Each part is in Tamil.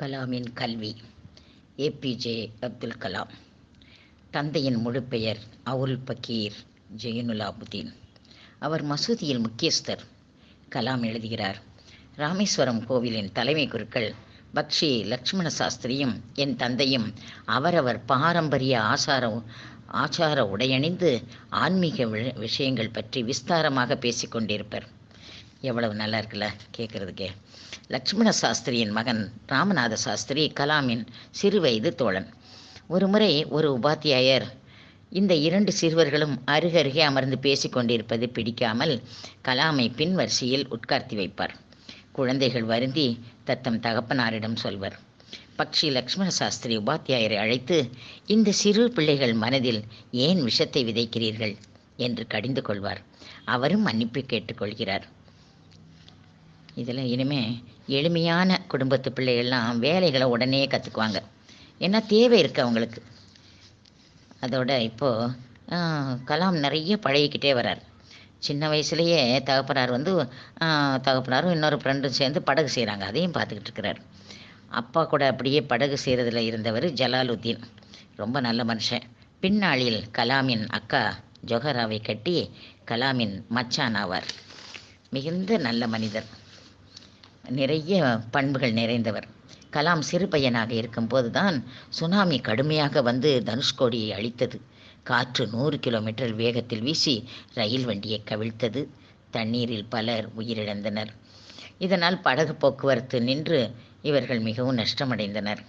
கலாமின் கல்வி. ஏபிஜே அப்துல் கலாம். தந்தையின் முழு பெயர் அவுல் பக்கீர் ஜெயினுலாபுதீன். அவர் மசூதியில் முக்கியஸ்தர். கலாம் எழுதுகிறார் ராமேஸ்வரம் கோவிலின் தலைமை குருக்கள் பக்ஷி லக்ஷ்மண சாஸ்திரியும் என் தந்தையும் அவரவர் பாரம்பரிய ஆசார ஆச்சார உடையணிந்து ஆன்மீக வி- விஷயங்கள் பற்றி விஸ்தாரமாக பேசிக்கொண்டிருப்பர். எவ்வளவு நல்லா இருக்குல்ல கேட்குறதுக்கே லக்ஷ்மண சாஸ்திரியின் மகன் ராமநாத சாஸ்திரி கலாமின் சிறுவயது தோழன். ஒருமுறை ஒரு உபாத்தியாயர் இந்த இரண்டு சிறுவர்களும் அருகருகே அமர்ந்து பேசிக்கொண்டிருப்பது பிடிக்காமல் கலாமை பின் வரிசையில் உட்கார்த்தி வைப்பார். குழந்தைகள் வருந்தி தத்தம் தகப்பனாரிடம் சொல்வர் பக்ஷி லக்ஷ்மண சாஸ்திரி உபாத்தியாயரை அழைத்து இந்த சிறு பிள்ளைகள் மனதில் ஏன் விஷத்தை விதைக்கிறீர்கள்? என்று கடிந்து கொள்வார். அவரும் மன்னிப்பு கேட்டுக்கொள்கிறார் இதில் இனிமே எளிமையான குடும்பத்து பிள்ளைகள்லாம் வேலைகளை உடனே கற்றுக்குவாங்க ஏன்னா தேவை இருக்குது அவங்களுக்கு. அதோட இப்போது கலாம் நிறைய பழகிக்கிட்டே வரார். சின்ன வயசுலேயே தகப்பனார் வந்து தகப்பனாரும் இன்னொரு ஃப்ரெண்டும் சேர்ந்து படகு செய்கிறாங்க அதையும் பார்த்துக்கிட்டு இருக்கிறார். அப்பா கூட அப்படியே படகு செய்கிறதுல இருந்தவர் ஜலாலுத்தீன். ரொம்ப நல்ல மனுஷன். பின்னாளில் கலாமின் அக்கா ஜொஹராவை கட்டி கலாமின் மச்சான் ஆவார். மிகுந்த நல்ல மனிதர். நிறைய பண்புகள் நிறைந்தவர். கலாம் சிறு பையனாக இருக்கும்போது தான் சுனாமி கடுமையாக வந்து தனுஷ்கோடியை அழித்தது. காற்று நூறு கிலோமீட்டர் வேகத்தில் வீசி ரயில் வண்டியை கவிழ்த்தது. தண்ணீரில் பலர் உயிரிழந்தனர். இதனால் படகு போக்குவரத்து நின்று இவர்கள் மிகவும் நஷ்டமடைந்தனர்.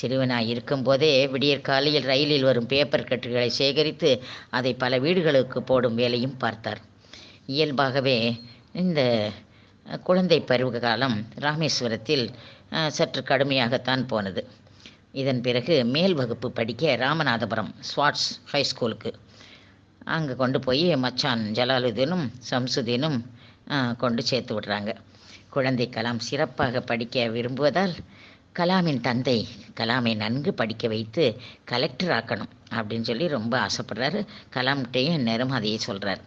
சிறுவனாய் இருக்கும்போதே விடியற் காலையில் ரயிலில் வரும் பேப்பர் கட்டுகளை சேகரித்து அதை பல வீடுகளுக்கு போடும் வேலையும் பார்த்தார். இயல்பாகவே இந்த குழந்தை பருவ காலம் ராமேஸ்வரத்தில் சற்று கடுமையாகத்தான் போனது. இதன் பிறகு மேல் வகுப்பு படிக்க ராமநாதபுரம் ஸ்வாட்ஸ் ஹை ஸ்கூலுக்கு. அங்கே கொண்டு போய் மச்சான் ஜலாலுதீனும் சம்சுதீனும் கொண்டு சேர்த்து விடுறாங்க. குழந்தை கலாம் சிறப்பாக படிக்க விரும்புவதால் கலாமின் தந்தை கலாமை நன்கு படிக்க வைத்து கலெக்டர் ஆக்கணும் அப்படின்னு சொல்லி ரொம்ப ஆசைப்படுறாரு. கலாம்கிட்டையும் நேரம் அதையே சொல்கிறார்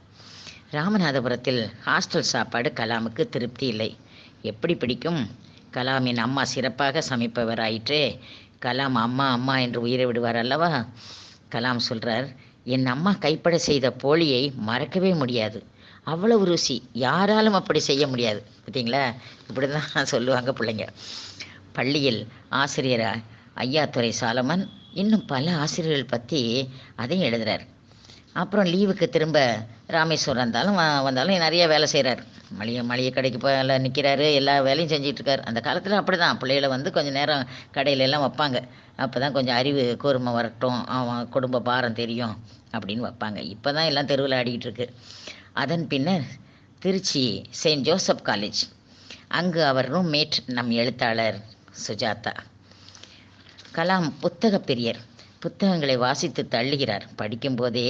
ராமநாதபுரத்தில் ஹாஸ்டல் சாப்பாடு கலாமுக்கு திருப்தி இல்லை. எப்படி பிடிக்கும்? கலாமின் அம்மா சிறப்பாக சமைப்பவராயிற்றே. கலாம் அம்மா அம்மா என்று உயிரை விடுவார் அல்லவா? கலாம் சொல்கிறார் என் அம்மா கைப்பட செய்த போலியை மறக்கவே முடியாது. அவ்வளவு ருசி. யாராலும் அப்படி செய்ய முடியாது. பார்த்தீங்களா? இப்படி தான் சொல்லுவாங்க பிள்ளைங்க. பள்ளியில் ஆசிரியர் துறை சாலமன் இன்னும் பல ஆசிரியர்கள் பற்றி அதையும் எழுதுகிறார் அப்புறம் லீவுக்கு திரும்ப ராமேஸ்வரம் இருந்தாலும் வந்தாலும் நிறைய வேலை செய்கிறார் மளிகை மளிகை கடைக்கு போய் எல்லாம் நிற்கிறாரு எல்லா வேலையும் செஞ்சிட்டுருக்காரு அந்த காலத்தில் அப்படி தான் பிள்ளைகளை வந்து கொஞ்சம் நேரம் கடையில எல்லாம் வைப்பாங்க. அப்போ தான் கொஞ்சம் அறிவு கூர்மை வரட்டும். அவன் குடும்ப பாரம் தெரியும் அப்படின்னு வைப்பாங்க. இப்போ தான் எல்லாம் தெருவில் ஆடிக்கிட்டு இருக்கு. அதன் பின்னர் திருச்சி செயின்ட் ஜோசப் காலேஜ். அங்கு அவர் ரூம்மேட் நம் எழுத்தாளர் சுஜாதா. கலாம் புத்தக பிரியர். புத்தகங்களை வாசித்து தள்ளுகிறார். படிக்கும்போதே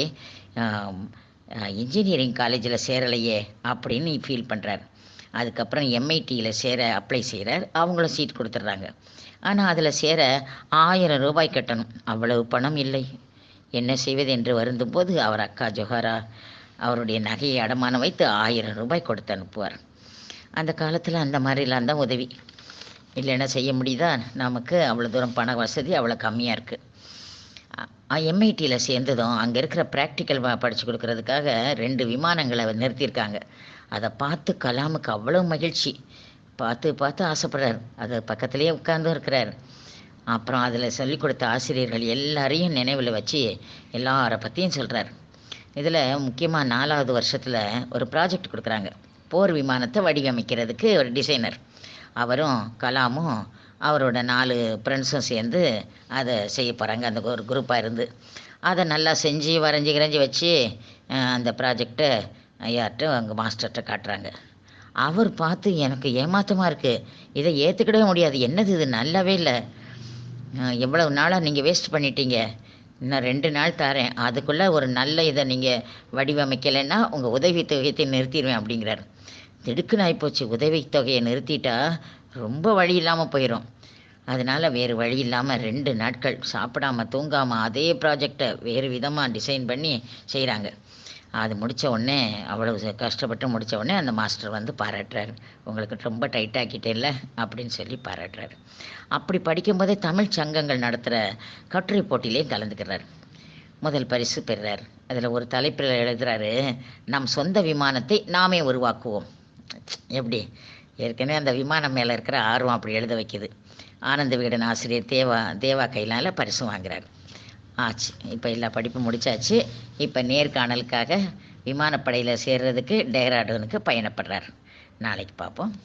இன்ஜினியரிங் காலேஜில் சேரலையே அப்படின்னு ஃபீல் பண்ணுறார் அதுக்கப்புறம் எம்ஐடியில் சேர அப்ளை செய்கிறார் அவங்களும் சீட் கொடுத்துட்றாங்க. ஆனால் அதில் சேர ஆயிரம் ரூபாய் கட்டணும். அவ்வளவு பணம் இல்லை. என்ன செய்வது என்று வருந்தும்போது அவர் அக்கா ஜொஹாரா அவருடைய நகையை அடமானம் வைத்து ஆயிரம் ரூபாய் கொடுத்து அனுப்புவார். அந்த காலத்தில் அந்த மாதிரிலாம் தான் உதவி. இல்லைன்னா செய்ய முடியுதா? நமக்கு அவ்வளோ தூரம் பண வசதி அவ்வளோ கம்மியாக இருக்குது எம்ஐடியில் சேர்ந்ததும் அங்கே இருக்கிற ப்ராக்டிக்கல் படித்து கொடுக்கறதுக்காக ரெண்டு விமானங்களை நிறுத்தியிருக்காங்க. அதை பார்த்து கலாமுக்கு அவ்வளோ மகிழ்ச்சி. பார்த்து பார்த்து ஆசைப்படுறார். அது பக்கத்துலேயே உட்கார்ந்து இருக்கிறார். அப்புறம் அதில் சொல்லிக் கொடுத்த ஆசிரியர்கள் எல்லாரையும் நினைவில் வச்சு எல்லாரை பற்றியும் சொல்கிறார் இதில் முக்கியமாக நாலாவது வருஷத்தில் ஒரு ப்ராஜெக்ட் கொடுக்குறாங்க. போர் விமானத்தை வடிவமைக்கிறதுக்கு ஒரு டிசைனர் அவரும் கலாமும் அவரோட நாலு ஃப்ரெண்ட்ஸும் சேர்ந்து அதை செய்ய போகிறாங்க அந்த ஒரு குரூப்பாக இருந்து. அதை நல்லா செஞ்சு வரைஞ்சி கிரைஞ்சி வச்சு அந்த ப்ராஜெக்டை யார்கிட்ட அங்கே மாஸ்டர்கிட்ட காட்டுறாங்க. அவர் பார்த்து எனக்கு ஏமாற்றமாக இருக்குது இதை ஏற்றுக்கிடவே முடியாது. என்னது இது? நல்லாவே இல்லை. எவ்வளவு நாளாக நீங்கள் வேஸ்ட் பண்ணிட்டீங்க. இன்னும் ரெண்டு நாள் தரேன். அதுக்குள்ளே ஒரு நல்ல இதை நீங்கள் வடிவமைக்கலைன்னா உங்கள் உதவித்தொகையை நிறுத்திடுவேன் அப்படிங்கிறார். திடுக்குன்னு ஆகிப்போச்சு உதவித்தொகையை நிறுத்திட்டா ரொம்ப வழி இல்லாமல் போயிடும் அதனால் வேறு வழி இல்லாமல் ரெண்டு நாட்கள் சாப்பிடாம தூங்காமல் அதே ப்ராஜெக்டை வேறு விதமாக டிசைன் பண்ணி செய்கிறாங்க அது முடித்த உடனே அவ்வளவு கஷ்டப்பட்டு முடித்த உடனே அந்த மாஸ்டர் வந்து பாராட்டுறாரு. உங்களுக்கு ரொம்ப டைட்டாக்கிட்டேல்ல அப்படின்னு சொல்லி பாராட்டுறாரு. அப்படி படிக்கும்போதே தமிழ் சங்கங்கள் நடத்துகிற கட்டுரை போட்டியிலையும் கலந்துக்கிறார். முதல் பரிசு பெறுறார். அதில் ஒரு தலைப்பில் எழுதுறாரு நம் சொந்த விமானத்தை நாமே உருவாக்குவோம். எப்படி ஏற்கனவே அந்த விமானம் மேலே இருக்கிற ஆர்வம் அப்படி எழுத வைக்கிது. ஆனந்த விகடன் ஆசிரியர் தேவா தேவா கையினால் பரிசு வாங்குறாரு. ஆச்சு. இப்போ எல்லா படிப்பும் முடிச்சாச்சு. இப்போ நேர்காணலுக்காக விமானப்படையில் சேர்றதுக்கு டேராடூனுக்கு பயணப்படுறார். நாளைக்கு பார்ப்போம்